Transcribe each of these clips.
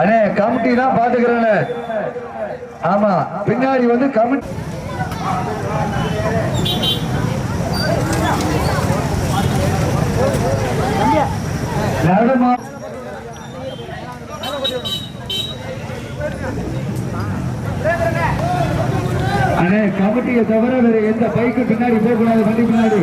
அண்ணே கமிட்டி தான் பாத்துக்கிறேன் ஆமா பின்னாடி வந்து கமிட்டி நடமா அண்ணே கமிட்டியை தவிர வேற எந்த பைக்கு பின்னாடி போக கூடாது வண்டி பின்னாடி.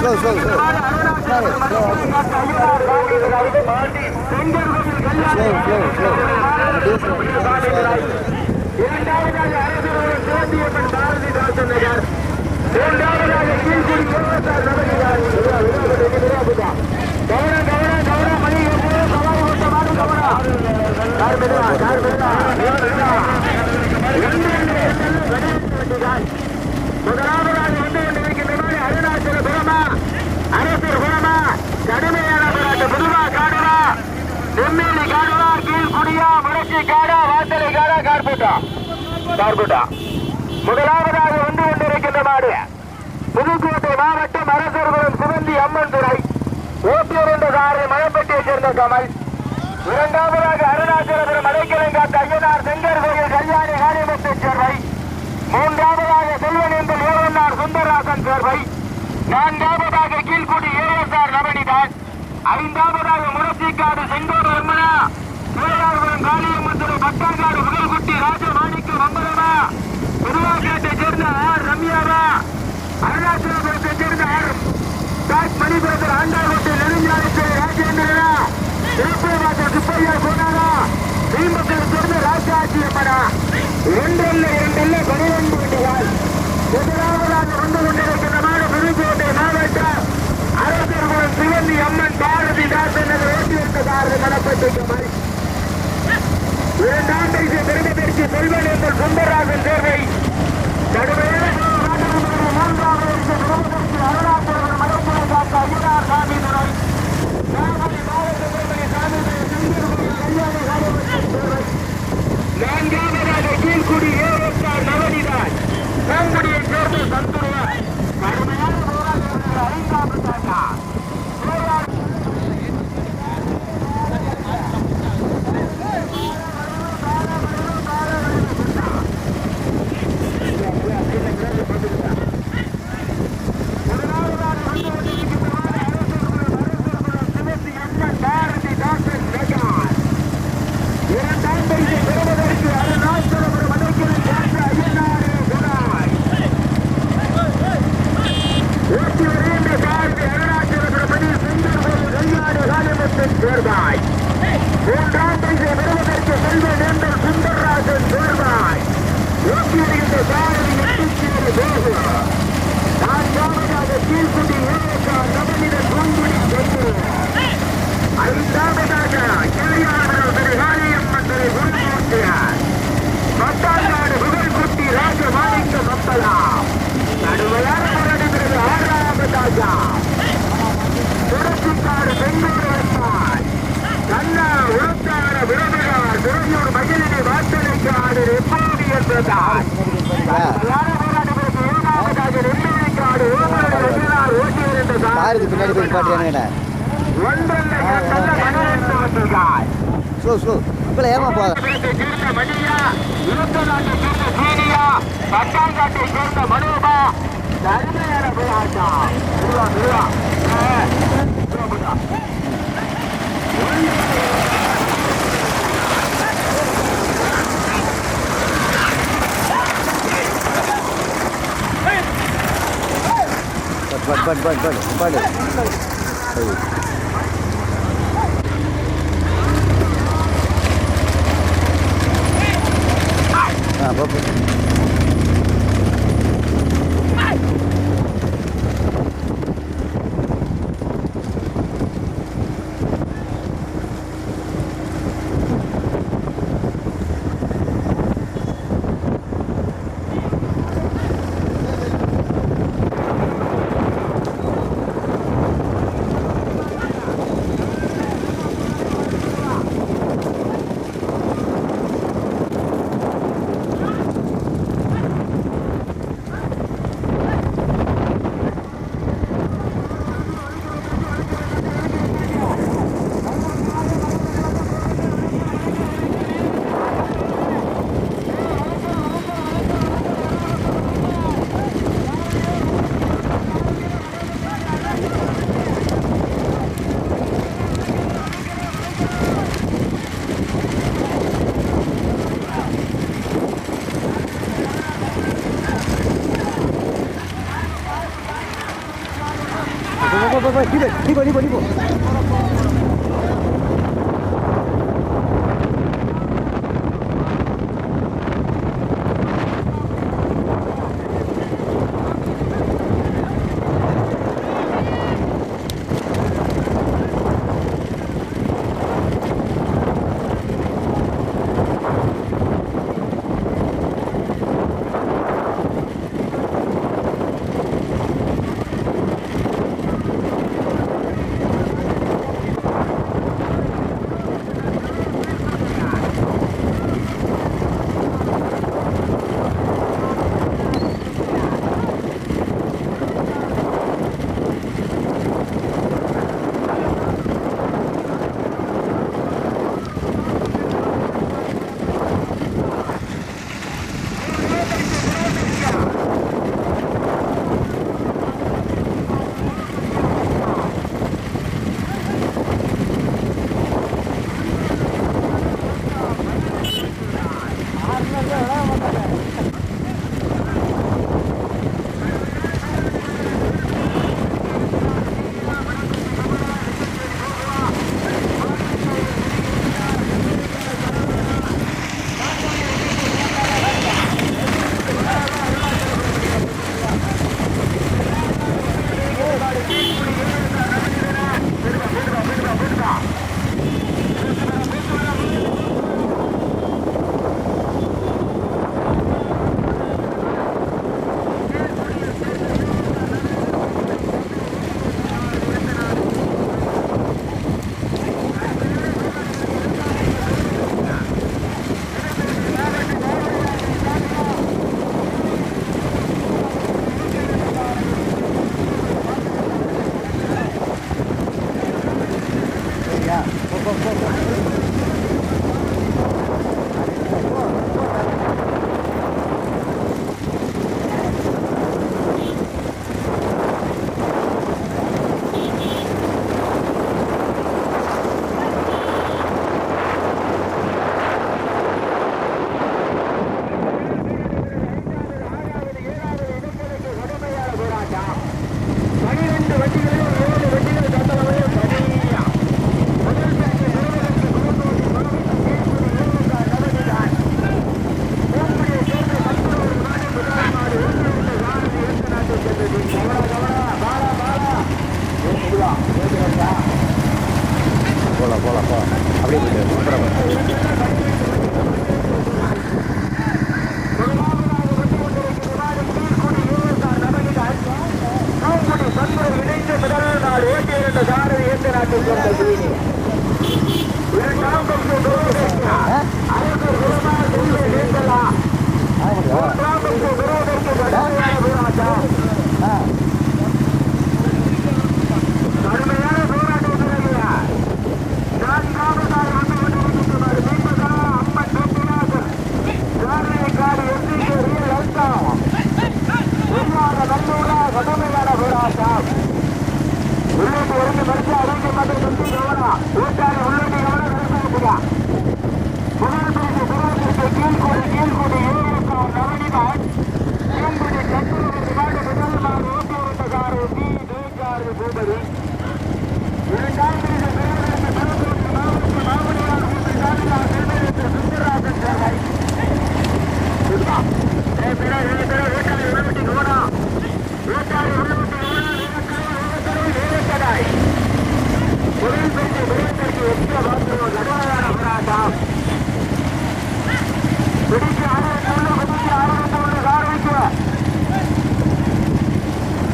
Slow slow slow slow slow slow முதலாவதாக வந்து கொண்டிருக்கின்ற மாதிரி அருணாச்சல புரமா அரசர் புரமா கடுமையான போராட்டம் புதுவா காடுவா நெம்மேலி காடுவா கீழ்குடியா முடக்கி காடா வாசலை காடா கார்பூட்டா. கார்பூட்டா. முதலாவதாக வந்து கொண்டிருக்கின்ற மாடு. புதுக்கோட்டை மாவட்டம் அரசர்புரம் சிவந்தி அம்மன் துறை. ஓட்டியூர் என்ற சாரை மலைப்பட்டியை சேர்ந்த கமல். இரண்டாவதாக அருணாச்சலபுரம் அடைக்கலங்காத்த ஐயனார் செங்கர் கோயில் கல்யாணி காரியமத்தை சேர்வை. மூன்றாவதாக செல்வனேந்தல் ஏவன்னார் சுந்தரராசன் சேர்வை. நான்காவதாக கீழ்குடி ஏஎஸ்ஆர் நவனிதாஸ் ஐந்தாவதாக முரசிக்காடு செங்கோடு வர்மனா சூழலார்புரம் காளியம்மத்துறை பட்டாங்காடு புகழ்குட்டி ராஜமாணிக்க வம்பரமா திருவாக்கேட்டை சேர்ந்த ஆர் ரம்யாவா. அருணாச்சலபுரத்தை சேர்ந்த ஆர் டாக் மணிபுரத்தில் ஆண்டாள்கோட்டை நெடுஞ்சாலைத்துறை ராஜேந்திரனா. திருப்பூர் சுப்பையா கோனாரா. தீம்பத்தில் சேர்ந்த ராஜாஜி அம்மனா. இரண்டல்ல இரண்டல்ல பனிரெண்டு வண்டிகள். முதலாவதாக வந்து கொண்டிருக்கின்ற நாடு புதுக்கோட்டை மாவட்டம் அரசர்குளம் சிவந்தி அம்மன் பாரதி தாசன் நகர் ஓட்டியிருக்க சாரதி மனப்பட்டிருக்க மாதிரி இரண்டாம் பரிசு பெருமத்திற்கு செல்வன் என்ற சுந்தரராஜன் தேர்வை கடுமையான மூன்றாம் பரிசு பெருமத்திற்கு அருணாச்சலம் மலைப்புறை காத்த ஐயனார் சாமி துறை நாகரி மாவட்ட பெருமதி சாமி துறை செங்கல்குடி கல்யாணி காரியமற்ற தேர்வை நான்காவதாக கீழ்குடி ஏஎஸ்ஆர் நவனிதாஸ் பூங்குடியை சேர்ந்த சந்துருவன் கடுமையான போராட்டம் ஐந்தாம் தாண்டா இரண்டாம் பரிசை பெறுவதற்கு அருணாச்சலபுரம் அடைக்கலம் காத்த ஐயனாரே குணாய். ஓட்டி வருகின்ற சாரதி அருணாச்சலபுரம் பணி செங்கல்கோயில் கல்யாணி காளிமுத்தின் சேர்வாய். மூன்றாம் பரிசை பெறுவதற்கு செல்வன் என்ற சுந்தரராஜன் சேர்வாய். ஓட்டி வருகின்ற சாரதி எட்டுச்சேரி போகு. நான்காவதாக கீழ்குடி ஏஎஸ்ஆர் நவநிலை பூங்குடி சென்று ஐந்தாவதாக கிளியாளர் திரு காளியம்மன் திரு குருமூர்த்தியார் பத்தாங்காடு புகழ்குட்டி ராஜமாணிக்க மப்பலா நடுவையான போராடுகிறது ஆறாவதாக துளசிக்காடு பெங்களூர் வந்தார் கண்ணா உளுத்தான விருதுகார் துறையூர் மகிழினி வாசனைக்காடு எப்போது என்பதார் போராடுகிறது ஏழாவதாக நெல்லிக்காடு ஓமலர் வெற்றினார் ஓட்டியர் என்றதார் காருக்கு பின்னாடி போய் பாட்டுறானுங்கடா ஸ்லோ ஸ்லோ இப்போ ஏமா போதும் தமிழகத்தை Валь, Валь, Валь, Валь, Валь. Валь. А, бабушка. নিব নিব নিব।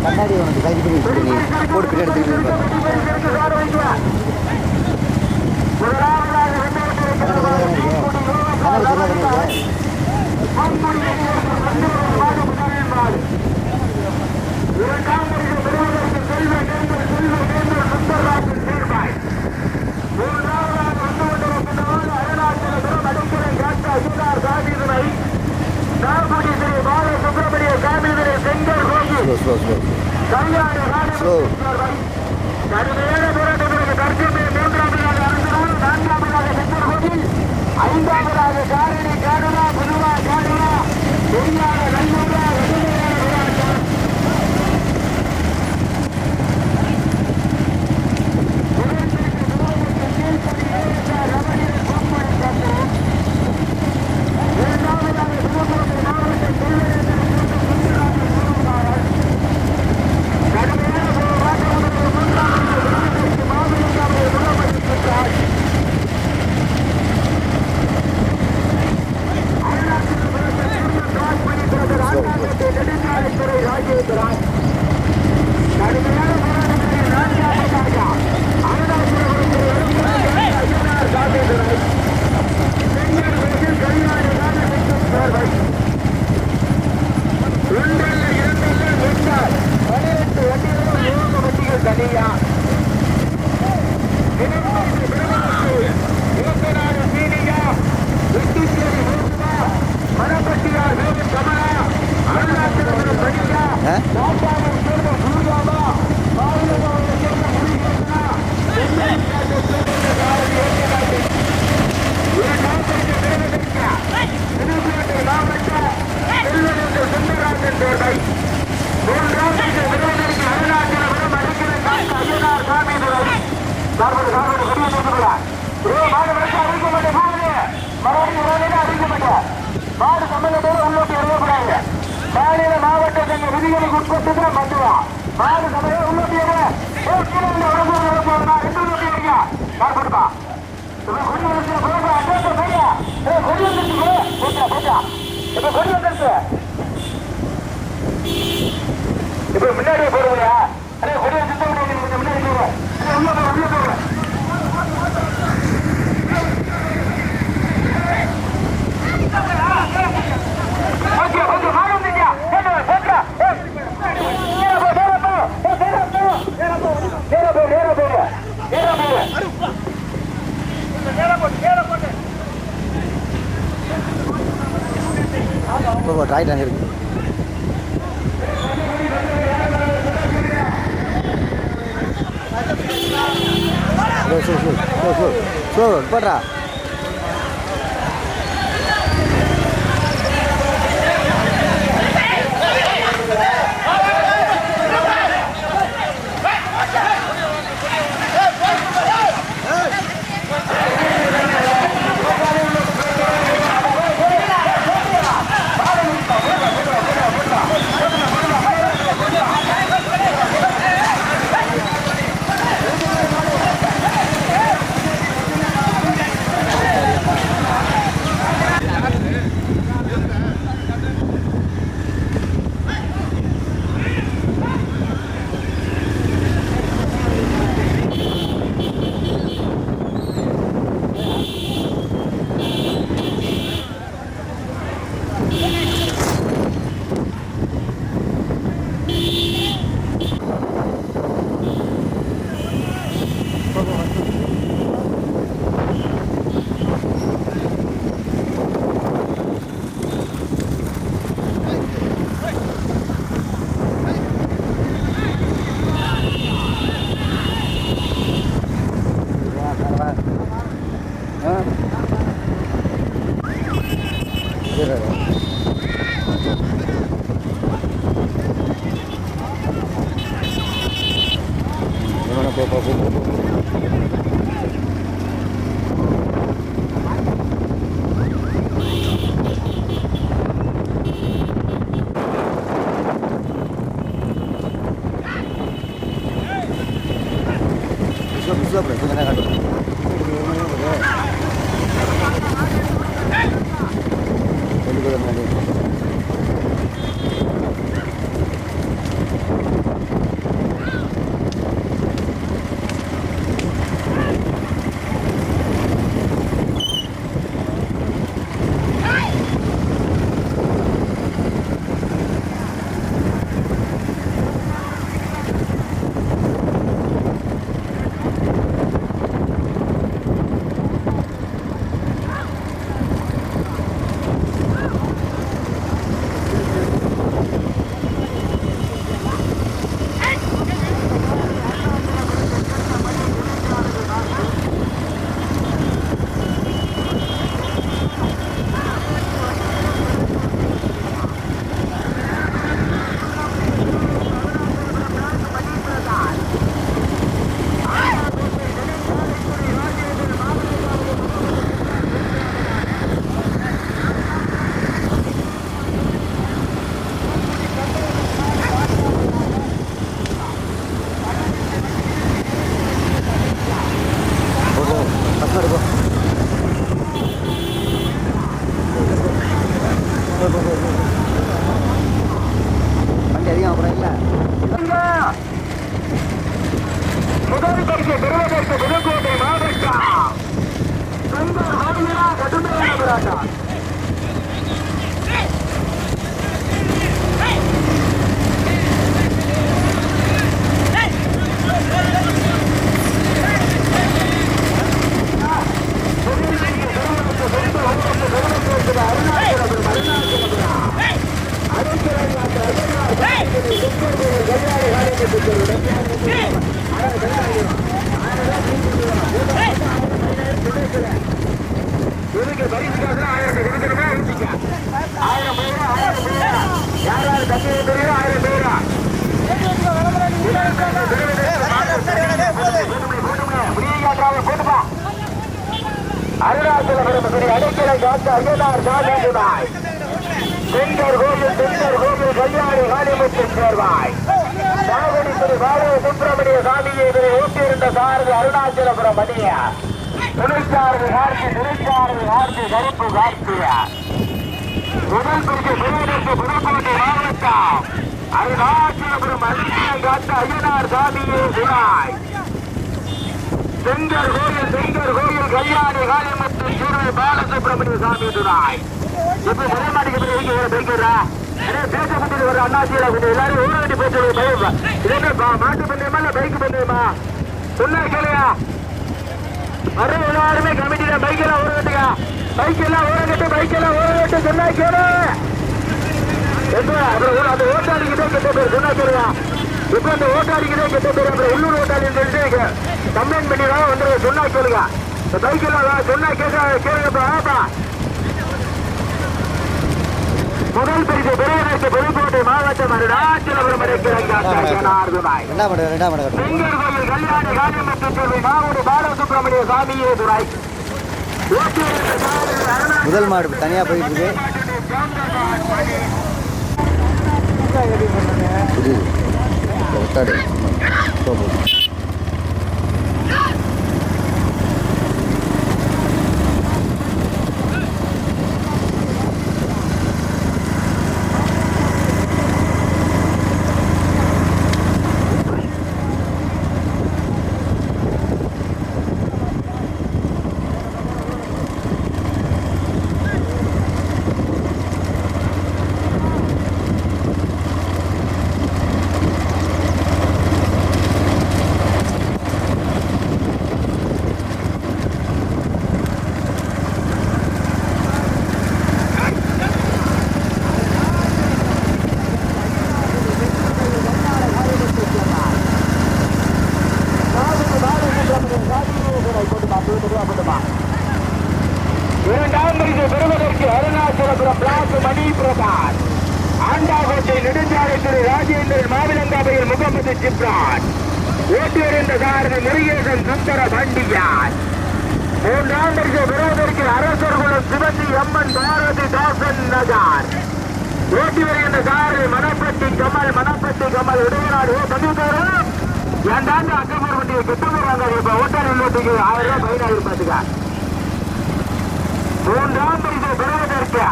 கண்ணாடி உனக்கு சரி பண்ணி வச்சுட்டு நீ போட்டு பின்னாடி திரும்பி கண்ணாடி சொல்லாத slow, slow, slow. Slow. ஐந்தாவது காரணி காடுனா புதுவா காடுனா பெரியார அருணாச்சலபுரம் சரி அடைக்கலை காத்த ஐயனார் சாதனாய் செந்தர் கோவில் செந்தர் கோவில் கல்யாணி காளிமுத்து சேர்வாய். சாவடி திரு பாலவ சுப்பிரமணிய சாமியை இதனை ஊட்டியிருந்த சாரதி அருணாச்சலபுரம் மணியா துணைச்சாரதி கார்த்தி துணைச்சாரதி கார்த்தி கருப்பு கார்த்தியா. முதல் பிரிவு பெருவதற்கு புதுக்கோட்டை மாவட்டம் அருணாச்சலபுரம் மணியம் காத்த ஐயனார் சாமியை விழாய். செங்கர் கோயில் செங்கர் கோயில் கையாடி காளிமுத்து சூரிய பாலசுப்ரமணிய சாமி துணாய். இப்ப முதல் மாட்டுக்கு பிறகு இங்க ஒரு பைக்கிறா பேச முடியல ஒரு அண்ணாச்சியில கொஞ்சம் எல்லாரும் ஊர வேண்டி பேசுறது பயம் இது மாட்டு பந்தயமா இல்ல பைக் பந்தயமா? சொன்னா கேளுயா வர எல்லாருமே கமிட்டியில பைக் எல்லாம் ஊர கட்டுங்க பைக் எல்லாம் ஊர கட்டு பைக் எல்லாம் ஊர கட்டு சொன்னா கேளு. எப்ப அப்புறம் அந்த ஓட்டாளிக்கிட்டே கெட்ட பேர் சொன்னா கேளுயா இப்ப அந்த ஓட்டாளிக்கிட்டே கெட்ட பேர் அப்புறம் உள்ளூர் ஓட்டாளின்னு சொல்லிட்டு கம்ப்ளைண்ட் பண்ணி தான் வந்துருங்க சொன்னா கேளுங்க. இந்த பைக் எல்லாம் சொன்னா கேட்க கேளுங்கப்பா முதல் பரிசு பெருவதற்கு புதுக்கோட்டை மாவட்டம் அருணாச்சலபுரம் கல்யாண காரியமற்ற மாவட்ட பாலசுப்ரமணிய சாமியே துராய் முதல் மாடு தனியா போயிட்டு இருக்கு பெறுவதற்கு அருணாச்சலபுரம் பிளாக் மணி பிரதான் ஆண்டாகோட்டை நெடுஞ்சாலை திரு ராஜேந்திரன் மாவிலங்காபையில் முகமது ஜிப்ரான். ஓட்டுநர் என்ற சாரதி முருகேசன் சுந்தர பண்டியார் மூன்றாம் வருஷ விரோதற்கு அரசர்குலம் சிவந்தி அம்மன் பாரதி தாசன் நகார் ஓட்டி வருகின்ற காரு மணப்பட்டி கமல் மணப்பட்டி கமல் இடையநாடு ஓ சந்தித்தாரும் என் தாண்டி அக்கம்பூர் வண்டியை கெட்டு போறாங்க. இப்ப ஓட்டாளி ஓட்டிக்கு ஆயிரம் ரூபாய் பதினாயிரம் பாத்துக்க. மூன்றாம் பரிசு பெறுவதற்கு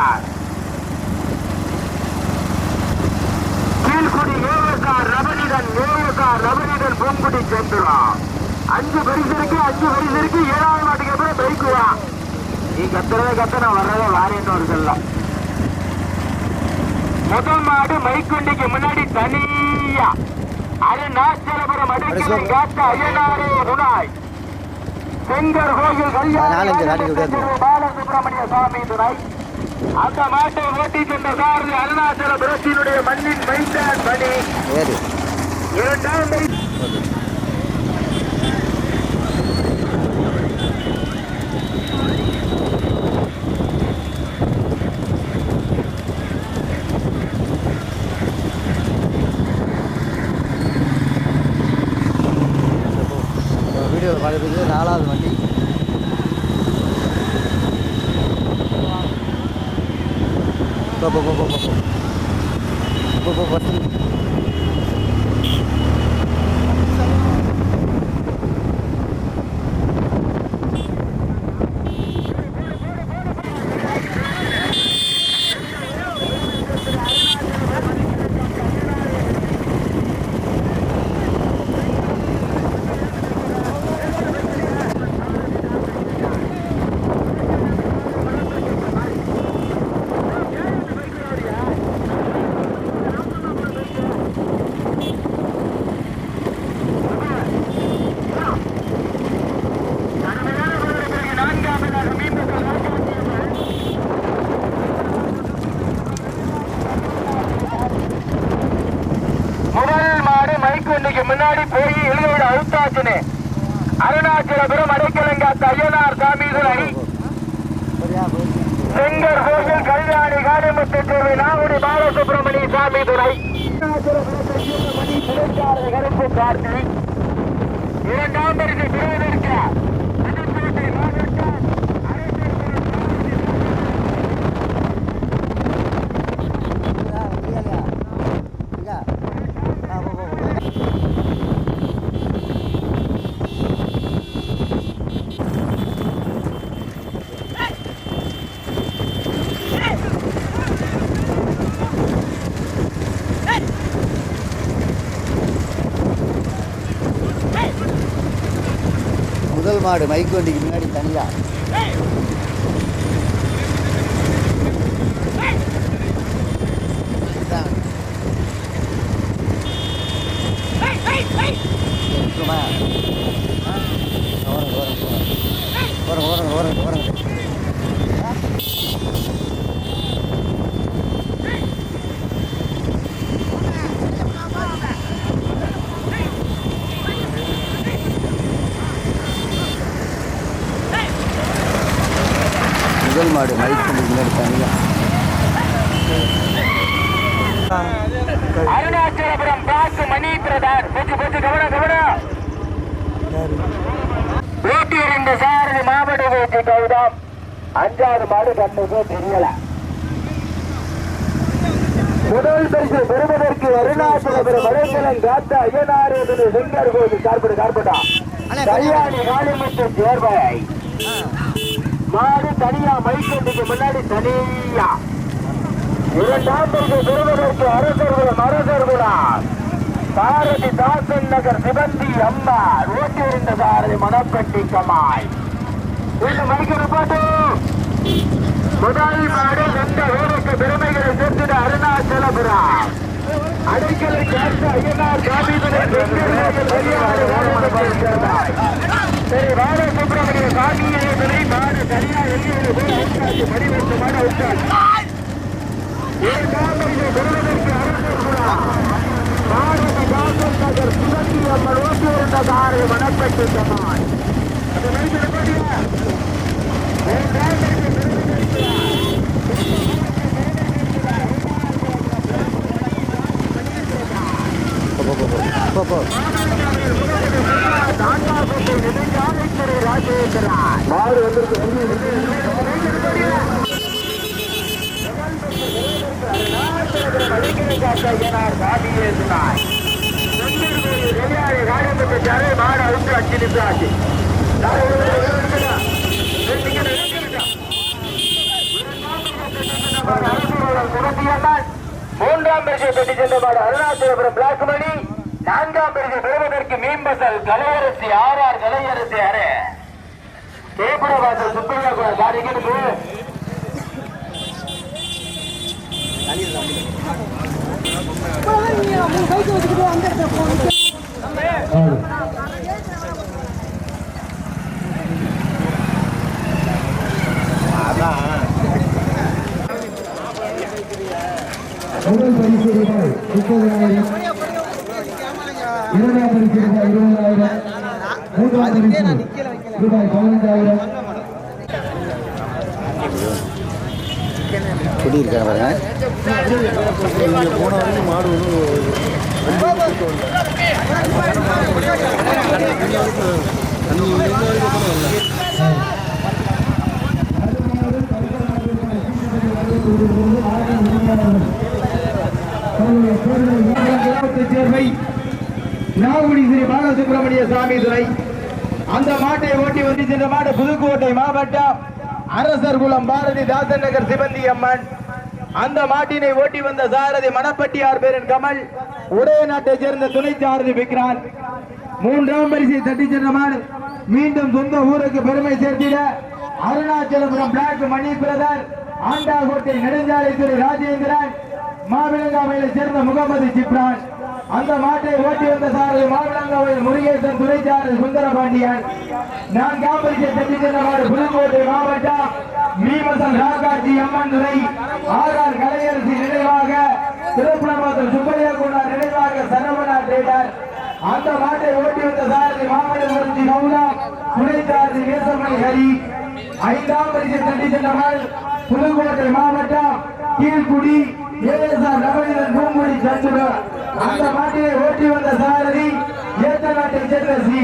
கீழ்குடி ஏவசார் ரமணிதன் ஏவசார் ரமணிதன் பூங்குடி சந்திரா அஞ்சு பரிசு இருக்கு அஞ்சு பரிசு இருக்கு ஏழாவது மாட்டுக்கு அப்புறம் பைக்கு வா நீ கத்துறத கத்த நான் வர்றதே வாரேன்னு ஒரு முதல் மாடு மைக்குண்டிக்கு முன்னாடி தனியா. அருணாச்சலபுரம் அடுக்கலை காத்த ஐயனாரே துணாய் செங்கர் கோயில் கல்யாணி சுவாமி துணை அந்த மாட்டை ஓட்டி சென்ற சாரதி அருணாச்சலபுரத்தினுடைய மண்ணின் மைந்தான் பணி இரண்டாம் গো গো গো গো பாலசுப்ரமணி துணை. கருப்பு கார்த்தி இரண்டாம் பரிசு பெறுவதற்கு புதுக்கோட்டை மாவட்டம் சரியா சரியா ஆ போ போ போ முதல் மாடு மைக் வண்டிக்கு முன்னாடி தனியா இதான். இருக்குமா? ஆ? ஓரங்க, ஓரங்க, ஓரங்க. ஓரங்க, ஓரங்க, ஓரங்க, ஓரங்க. முதல் மாடு மைக் வண்டிக்கு முன்னாடி தனியா அருணாச்சலபுரம் பாக்கு மணி பிரதான் போச்சு போச்சு கவன கவன ஊட்டி எறிந்த சாரதி மாவட்ட ஊட்டி கௌதம் அஞ்சாவது மாடு கண்ணுக்கு தெரியல முதல் பரிசு பெறுவதற்கு அருணாச்சலபுரம் வடக்கிழன் காத்த ஐயனார் என்று செங்கர் கோவில் கார்படு கார்பட்டா கல்யாணி காளிமுத்து தேர்வாய் மாடு தனியா மைக்கெட்டுக்கு முன்னாடி தனியா. இரண்டாம் பெறுவதற்கு அரசர்குலம் அரசர்குலம். பாரதி தாசன் நகர் சிவந்தி அம்மா ரோட்டிருந்த பாரதி மணப்பட்டி கமாய். இந்த மைக்கு ரிப்போர்ட்டு முதல் மாடு எந்த ஊருக்கு பெருமைகளை சேர்த்துட அருணாச்சலபுரம். அடிக்கலை சேர்ந்த ஐயனார் காபீதுரை சரி வாட சுப்பிரமணிய சாமியை துணை மாடு சரியா வெளியே போய் அவுட்டாச்சு படி வைத்து மாடு அவுட்டாச்சு இரண்டாம் பரிசு பெறுவதற்கு அரசர்குலம் பாரதி தாசன் நகர் சிவந்தி அம்மன் ரோட்டிருந்த சாரதி மணப்பட்டி கமாய் அந்த மைக்கு ரிப்போர்ட்டியா இரண்டாம் பரிசு பெறுவதற்கு போ போ போ போ போ மாடு வந்திருக்கு மூன்றாம் பரிசை பெற்றுச் சென்ற மாடு அருணாச்சலபுரம் பிளாக் மணி. நான்காம் பிரிவு பெறுவதற்கு மீன்பசல் கலையரசி ஆர் ஆர் கலையரசி அரே கேபுரவாசல் சுப்பிரியா கோயில் காரிக்கு முதல் பரிசு ரூபாய் முப்பதாயிரம். இரண்டாம் பரிசு ரூபாய் இருபதாயிரம். மூன்றாம் பரிசு ரூபாய் குடி இருக்காங்க பாருங்க சேர்வை நாகுடி ஸ்ரீ பாலசுப்ரமணிய சாமி துறை அந்த மாட்டை ஓட்டி வந்து சென்ற மாடு புதுக்கோட்டை மாவட்டம் அரசர் குளம் பாரதி தாசன் நகர் சிவந்தி அம்மன். அந்த மாட்டினை ஓட்டி வந்த சாரதி மணப்பட்டியார் பேரன் கமல். உடைய நாட்டை சேர்ந்த துணை சாரதி விக்ரான் மூன்றாம் பரிசை தட்டி சென்ற மாடு மீண்டும் சொந்த ஊருக்கு பெருமை சேர்த்திட அருணாச்சலபுரம் பிளாக் மணி பிரதர் ஆண்டாகோட்டை நெடுஞ்சாலைத்துறை ராஜேந்திரன் மாவிலங்காவையை சேர்ந்த முகமது சிப்ரான். அந்த மாட்டை ஓட்டி வந்த சாரதி மாவிலங்காவையில் முருகேசன் துணைச்சாரதி சுந்தரபாண்டியன். நான்காம் பரிசை தட்டி சென்ற புதுக்கோட்டை மாவட்டம் மீமசன் ராகாட்சி அம்மன் துறை ஆர் ஆர் கலையரசி நினைவாக திருப்பணமாதல் சுப்பையா குமார் நினைவாக சரவணா டேடர் அந்த மாட்டை ஓட்டி வந்த சாரதி மாமல்லபுரத்தி மௌனா துணைச்சாரதி வேசமணி ஹரி. ஐந்தாம் பரிசை தட்டி சென்றவர் புதுக்கோட்டை மாவட்டம் கீழ்குடி ஏஎஸ்ஆர் ரமணியன் பூங்குடி சந்துரு அந்த மாட்டினை ஓட்டி வந்த சாரதி ஏத்த நாட்டை சேர்ந்த சி